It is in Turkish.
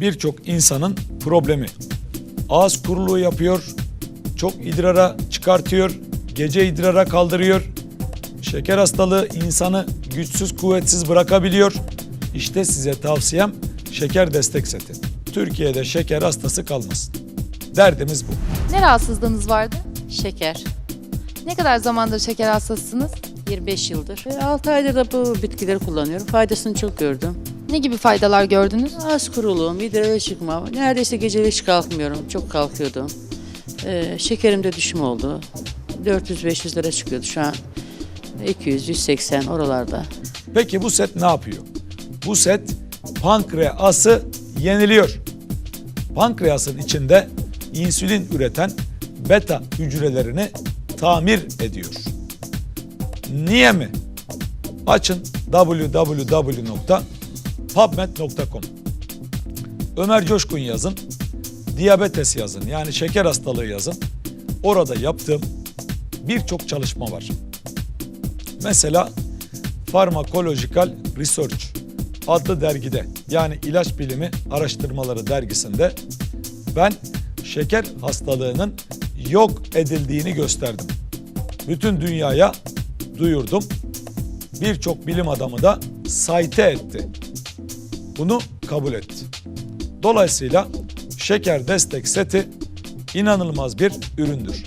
birçok insanın problemi. Ağız kuruluğu yapıyor, çok idrara çıkartıyor, gece idrara kaldırıyor. Şeker hastalığı insanı güçsüz kuvvetsiz bırakabiliyor. İşte size tavsiyem şeker destek seti. Türkiye'de şeker hastası kalmasın. Derdimiz bu. Ne rahatsızlığınız vardı? Şeker. Ne kadar zamandır şeker hastasısınız? 25 yıldır. 6 aydır da bu bitkileri kullanıyorum. Faydasını çok gördüm. Ne gibi faydalar gördünüz? Az kuruluğum, idrara çıkma. Neredeyse geceleri hiç kalkmıyorum. Çok kalkıyordum. Ee, şekerimde düşme oldu. 400-500 lira çıkıyordu şu an. 200-180 oralarda. Peki bu set ne yapıyor? Bu set pankreası yeniliyor. Pankreasın içinde insülin üreten beta hücrelerini tamir ediyor. Niye mi? Açın www.pubmed.com Ömer Coşkun yazın, diyabetes yazın yani şeker hastalığı yazın. Orada yaptığım birçok çalışma var. Mesela Pharmacological Research adlı dergide yani ilaç bilimi araştırmaları dergisinde ben şeker hastalığının yok edildiğini gösterdim. Bütün dünyaya duyurdum. Birçok bilim adamı da sayte etti. Bunu kabul etti. Dolayısıyla şeker destek seti inanılmaz bir üründür.